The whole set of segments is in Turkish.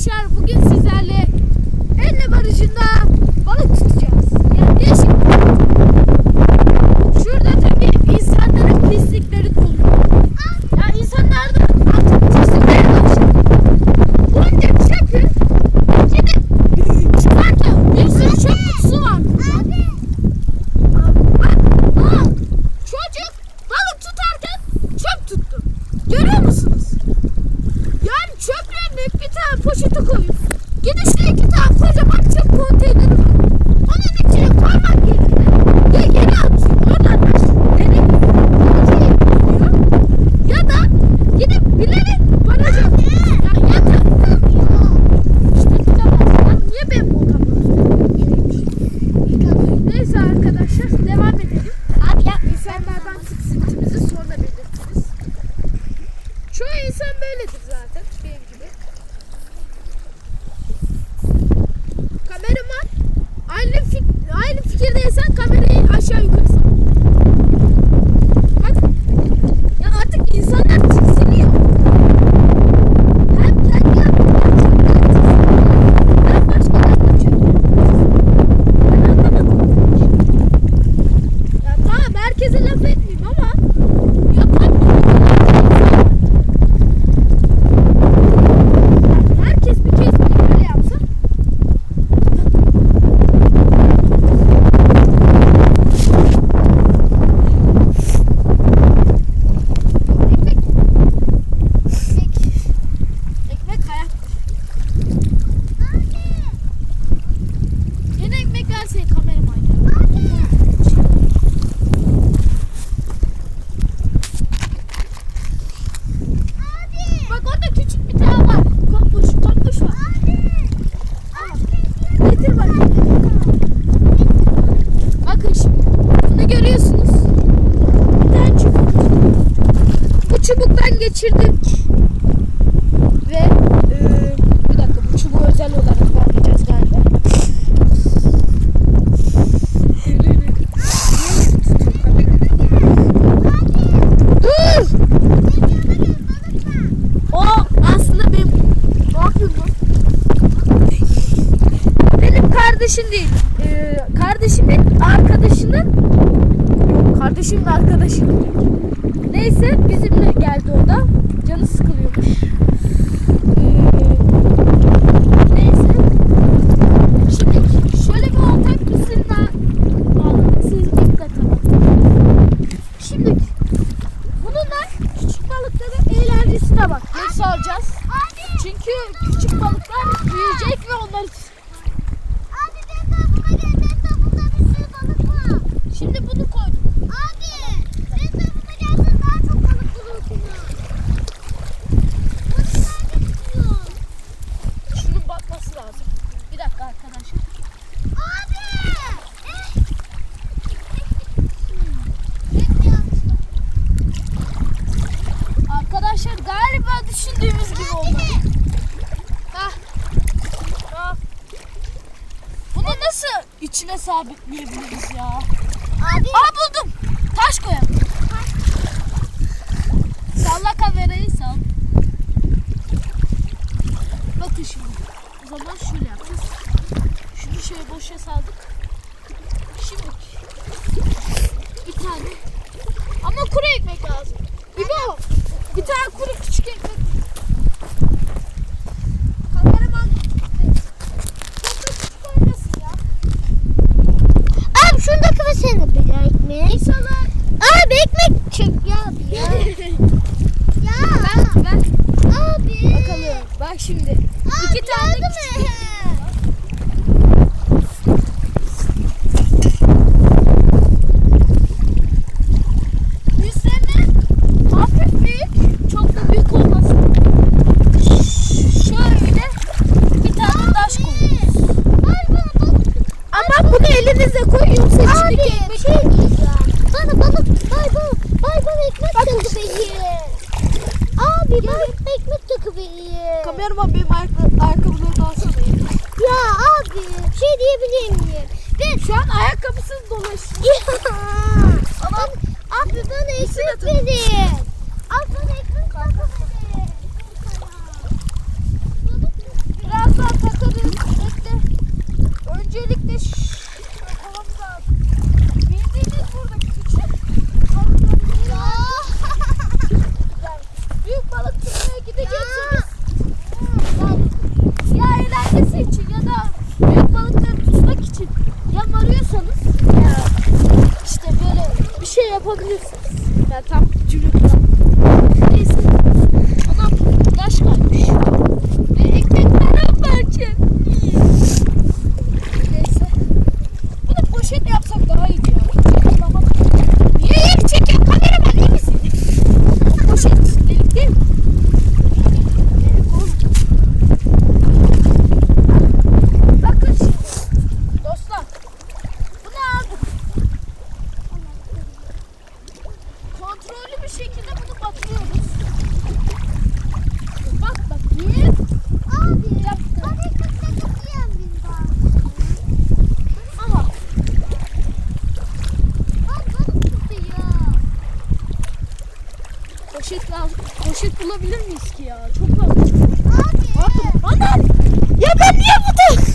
arkadaşlar bugün sizlerle Elle Barajı'nda balık tutacağız. 'Cause I love it. geçirdim. Arkadaşlar galiba düşündüğümüz gibi oldu. Bak. Bak. Bunu nasıl içine sabitleyebiliriz ya? Abi. Aa buldum. Taş koyalım. Salla kamerayı sal. Bakın şimdi. O zaman şöyle yapacağız. Şunu şöyle boşa saldık. Şimdi bir tane. Ama kuru ekmek lazım. İbo tane kuru küçük ekmek Şu an ayakkabısız dolaşıyor. Abi, abi bana eşit verin. Çok lazım. Abi. Bakın. Anam. Ya ben niye burada?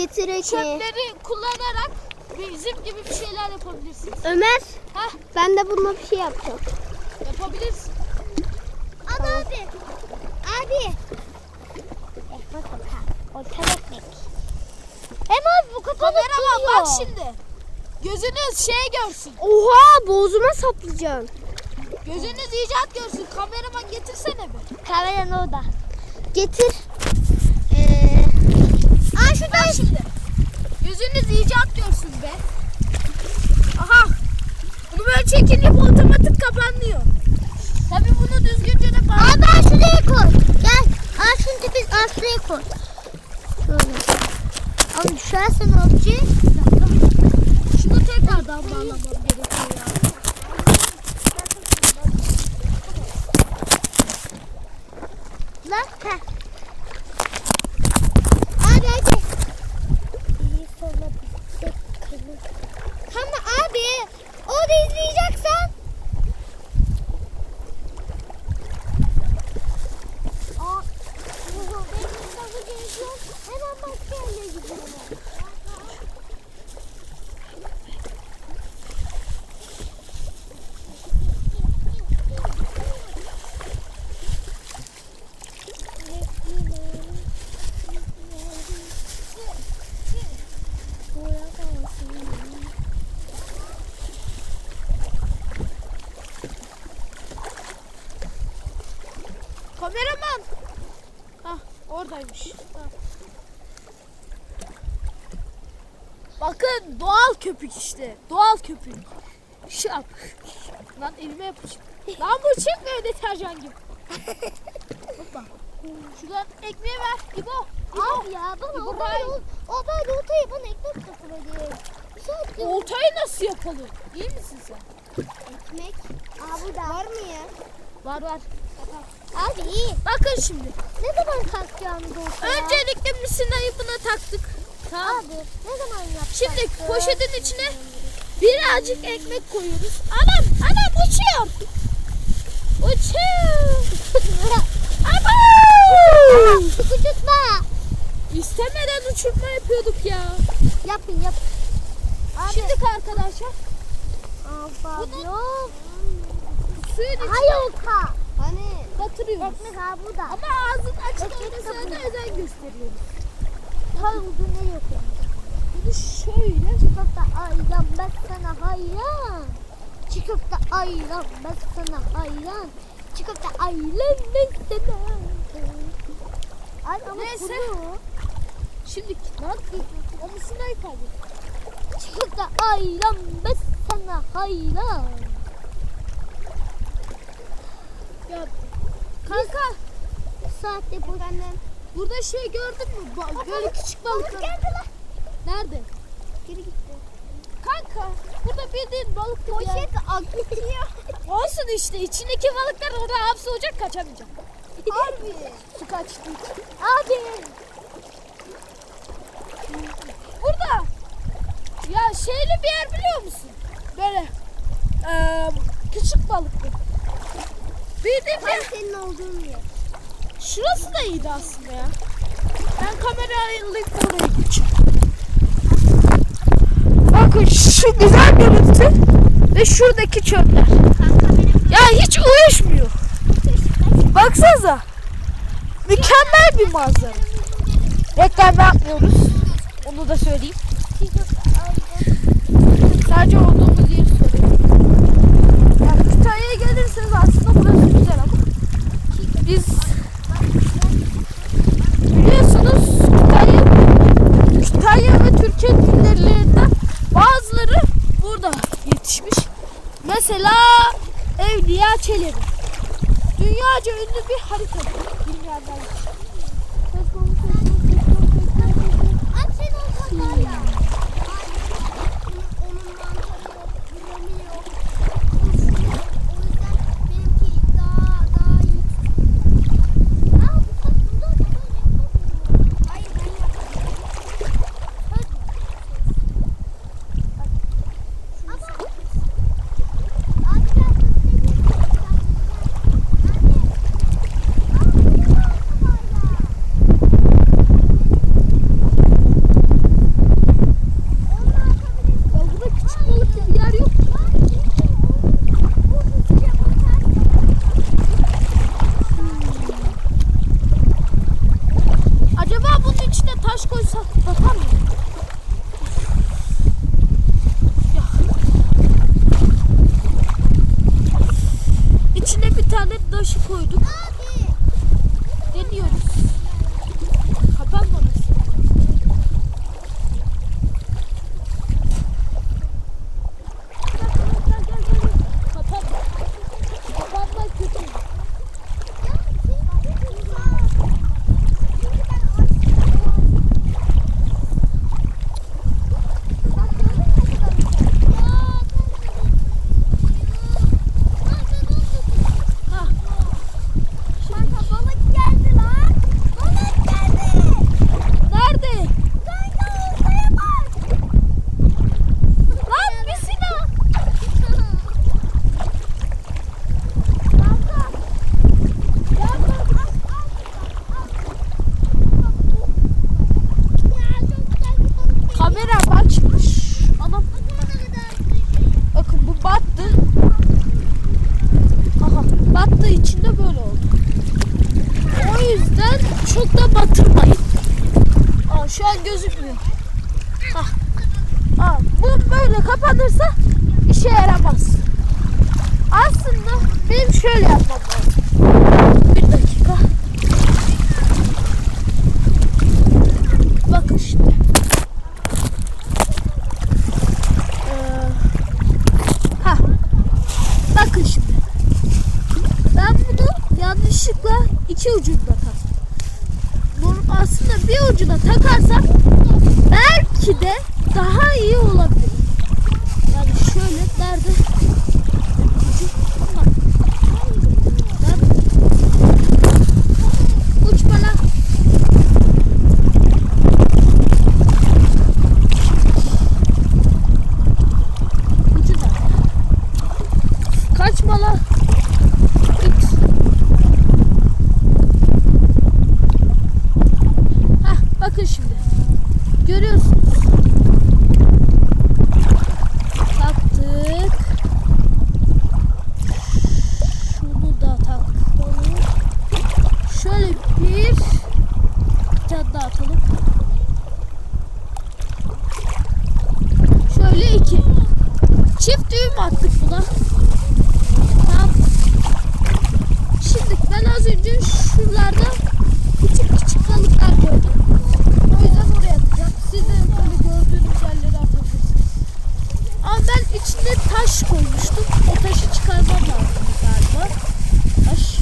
Olmazsa Tamam getir ekmeği. çöpleri kullanarak bizim gibi bir şeyler yapabilirsiniz. Ömer Heh ben de bununla bir şey yapacağım. yapabilirsin. Al abi. Abi. Ekmek orta. Orta ekmek. Hem abi bu kapalı Kameraman bak şimdi. Gözünüz şey görsün. Oha boğazıma saplayacaksın. Gözünüz icat görsün. Kameraman getirsene bir. Kameran orada. Getir. Aa şuradan şimdi. Gözünüz icat görsün be. Aha. Bunu böyle çekince bu otomatik kapanıyor. Tabii bunu düzgünce de bağlı. Abi al şuraya koy. Gel. Şunu tepes al şuraya koy. Şöyle. Abi düşersen olacak? Şunu tekrardan bağlamam gerekiyor ya. Lan. Heh. Abi hadi. İyi sola bir Tamam abi. Orada izleyeceksen. Aa, benim kitabı gerek yok. Hemen başka yerlere gidiyorum. Kameraman. Hah oradaymış. Ha. Bakın doğal köpük işte. Doğal köpük. Şap. Lan elime yapıştı. Lan bu çıkmıyor deterjan gibi. Hoppa. Şuradan ekmeği ver. İbo. İbo. Abi ya bana o böyle, o böyle ortaya bana ekmek takıveriyor. Saattir Oltayı nasıl yapalım? İyi misin sen? Ekmek. Aa burada. Var mı ya? Var var. Abi iyi. Bakın şimdi. Ne zaman kalkacağımız olsa ya? Öncelikle misinayı buna taktık. Tamam. Abi ne zaman yapacağız? Şimdi poşetin içine birazcık ekmek koyuyoruz. Anam anam uçuyor. Uçuyor. Ama Sıkıştırma. istemeden uçurma yapıyorduk ya. Yapın yap. Abi. Şimdi arkadaşlar Abi Bunu- yok. suyun içine Hayır ka. Hani? batırıyoruz. Ekmek ha burada. Ama ağzın açık Ekmek olmasına da kapı. özen gösteriyoruz. Daha uzun ne yok? Bunu şöyle Çikolata ayran ben sana hayran. Çikolata ayran ben sana hayran. Çikolata ayran ben sana Ay ama Neyse. kuru. Şimdi lan o misinayı kaldır. Çikolata ayran ben sana hayran. Ya kanka Saatte bu benden. burada şey gördün mü? Ba- böyle küçük balıklar. Nerede? Geri gitti. Kanka burada bildiğin balık ya. Poşet akıyor. Olsun işte içindeki balıklar orada hapsolacak kaçamayacak. Harbi. Su kaçtı. Abi. Burada ya şeyli bir yer biliyor musun? Böyle eee, küçük balıklı. Ben yer. senin olduğun yer. Şurası da iyiydi aslında ya. Ben kamerayı alıp oraya gideceğim. Bakın şu güzel görüntü ve şuradaki çöpler. Ya hiç uyuşmuyor. Baksanıza. Mükemmel bir manzara. Reklam yapmıyoruz. Onu da söyleyeyim. Sadece olduğumuz yeri söylüyorum. Yani Kütahya'ya gelirseniz aslında burası güzel ama biz biliyorsunuz Kütahya, Kütahya ve Türkiye dillerinden bazıları burada yetişmiş. Mesela Evliya Çelebi. Dünyaca ünlü bir harita. Bilmeyenler için. Anam. Bakın bu battı. Aha battığı için de böyle oldu. O yüzden çok da batırmayın. Aa, şu an gözükmüyor. Ah. Aa, bu böyle kapanırsa işe yaramaz. Aslında benim şöyle yapmam lazım. Bir dakika. Bakın şimdi. Ee, ha. Bakın şimdi. Ben bunu yanlışlıkla iki ucunda taktım. Bunu aslında bir ucuna takarsam belki de daha iyi olabilir. Yani şöyle nerede? Bakın şimdi. Görüyorsunuz. Taktık. Şunu da takalım. Şöyle bir bir tane daha atalım. Şöyle iki. Çift düğüm attık buna. Tamam. Şimdi ben az önce şuralarda küçük küçük balıklar gördüm. O yüzden oraya atacağım. Siz de böyle gördüğünüz yerlere atabilirsiniz. Ama ben içinde taş koymuştum. O taşı çıkarmam lazım galiba. Taş.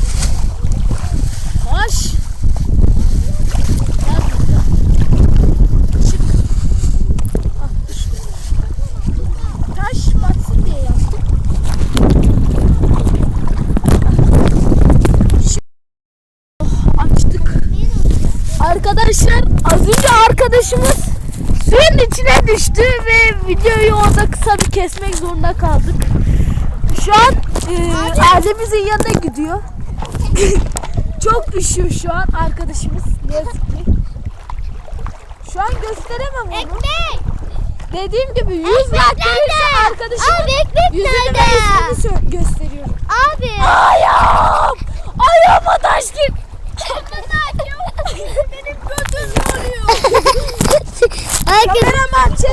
Taş. Gel buraya. Çık. Ah düştü. Taş batsın diye yaptım. Şimdi- Oh, açtık. Arkadaşlar az önce arkadaşımız suyun içine düştü ve videoyu orada kısa bir kesmek zorunda kaldık. Şu an e, ailemizin yanına gidiyor. Çok üşüyor şu an arkadaşımız ne yazık ki. Şu an gösteremem onu. Ekmek. Dediğim gibi 100 Ekmek like gelirse nerede? arkadaşımın Abi ekmek yüzünü nerede? sö- gösteriyorum. Abi. Ayağım! Ayağıma taş gir. Benim yanıyor. Herkes. Kameraman çek.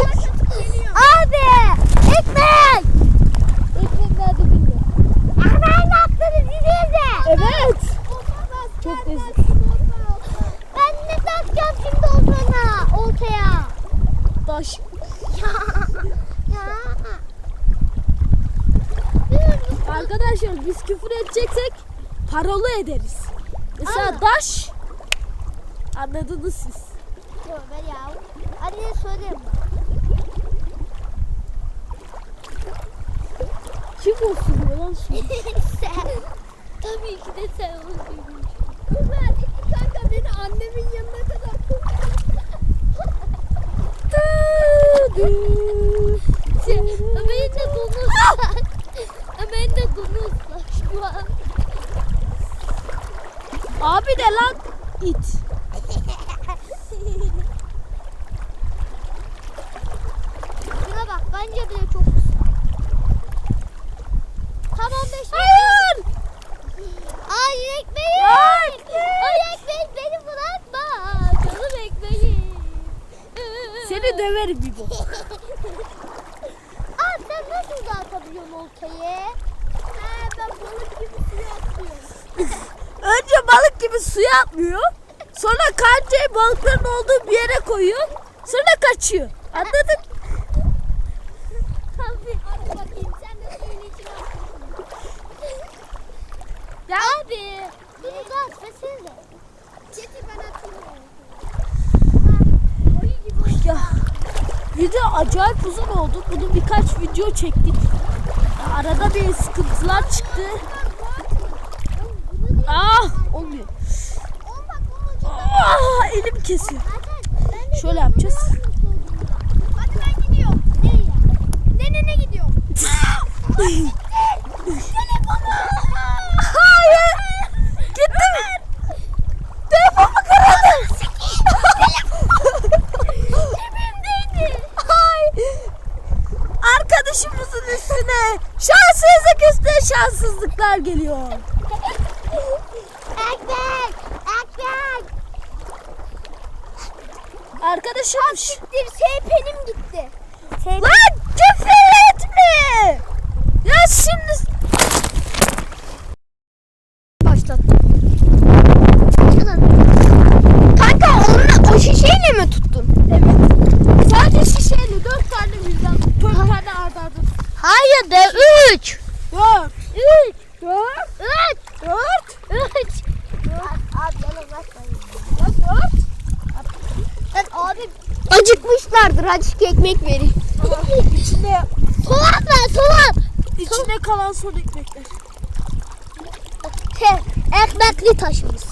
Abi. Ekmek. Ekmek nerede bilmiyorum. Hemen izleyece. Evet. Çok ezik. Ben ne takacağım şimdi oltana, oltaya? Taş. Ya. Ya. Arkadaşlar biz küfür edeceksek paralı ederiz. Mesela Ama- daş. Anladınız siz. Tövbe ya. Anneye söyleyeyim. Kim osuruyor lan su? sen. Tabii ki de sen olsun. Ömer, kanka beni annemin yanına kadar Ömer'in de donu ıslak. Ömer'in de donu ıslak şu an. Abi de lan it. Şuna bak bence bile çok ıslak. Tamam beş Hayır. Ay ekmeğim. Ay, Ay ekmek beni bırakma. Canım ekmeğim. Seni döverim bir bu. Aa sen nasıl dağıtabiliyorsun oltayı? He ben balık gibi suya atıyorum. Önce balık gibi suya atlıyor. Sonra kancayı balıkların olduğu bir yere koyuyor. Sonra kaçıyor. Anladın? Hadi bakayım sen de suyun içine atıyorsun. Ya Abi. Bunu da atmasın da. Getir ben gibi Ya video acayip uzun oldu. Bunu birkaç video çektik. Arada bir sıkıntılar çıktı. Ah olmuyor. Ah elim kesiyor. Şöyle yapacağız. Hadi ben gidiyorum. Nereye? Ne ne ne gidiyorum? Hayır. Gitti mi? Telefonumu kırıldı. Ay. Arkadaşımızın üstüne şanssızlık üstüne şanssızlıklar geliyor. Ekmek! Ekmek! Arkadaşım şş, Siktir seypenim gitti. lan küfür etme. Ya şimdi başlat. Kanka onu o şişeyle mi tuttun? Evet. Sadece şişeyle dört tane birden, dört tane arda. Hayır de üç. Dört. Üç. Dört. Üç. Dört. Üç. Abi bana bakmayın. Dört. Acıkmışlardır. Hadi şu ekmek vereyim. İçine, Soğan ver soğan. içine kalan son ekmekler. Te, ekmekli taşımız.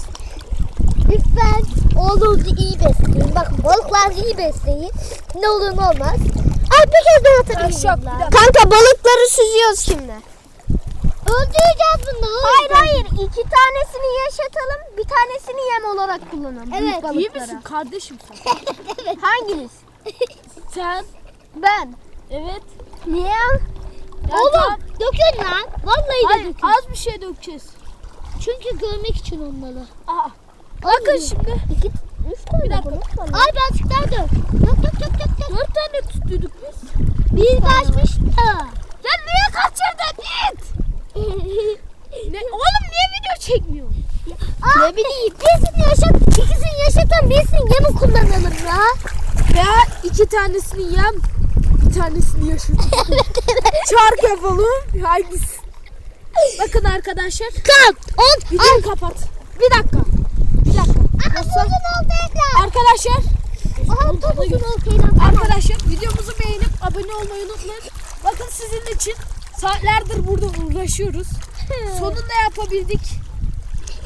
Lütfen oğlunuzu iyi besleyin. Bakın balıklar iyi besleyin. Ne olur ne olmaz. Ay bir kez daha şok, bir dakika. Kanka balıkları süzüyoruz şimdi. Öldüreceğiz bunu. Hayır hayır iki tanesini yaşatalım bir tanesini yem olarak kullanalım. büyük Evet, İyi misin kardeşim sen? Hanginiz? sen Ben. evet. Niye? Ya Oğlum tamam. dökün lan. Vallahi de Hayır, dökün. az bir şey dökeceğiz. Çünkü görmek için onları. Aa. Bakın şimdi. İki, üç tane Bir dakika. Ay birazcık daha dök. Dök dök dök dök dök. Dört tane tutuyorduk biz. Bir kaçmış da. Sen niye kaçırdın git? Ne? Oğlum niye video çekmiyor? ne bileyim birisini yaşat, ikisini yaşatan birisini yemi kullanalım ya. Veya iki tanesini yem, bir tanesini yaşat. Çark yapalım. Hangisi? Bakın arkadaşlar. Kalk. On. Videoyu kapat. Bir dakika. Bir dakika. Aha uzun oldu ekran. Arkadaşlar. Aha uzun oldu ekran. Arkadaşlar videomuzu beğenip abone olmayı unutmayın. Bakın sizin için saatlerdir burada uğraşıyoruz. Sonunda yapabildik.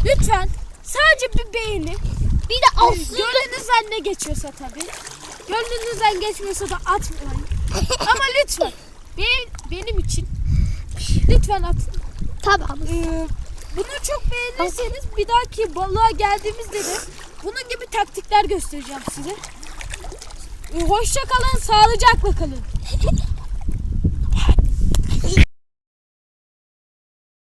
Lütfen sadece bir beğeni. Bir de aslında Gönlünüzden ne geçiyorsa tabii. Gönlünüzden geçmiyorsa da atmayın. Ama lütfen benim, benim için lütfen atın. tamam. Ee, bunu çok beğenirseniz bir dahaki balığa geldiğimizde de bunun gibi taktikler göstereceğim size. Ee, hoşça kalın, sağlıcakla kalın.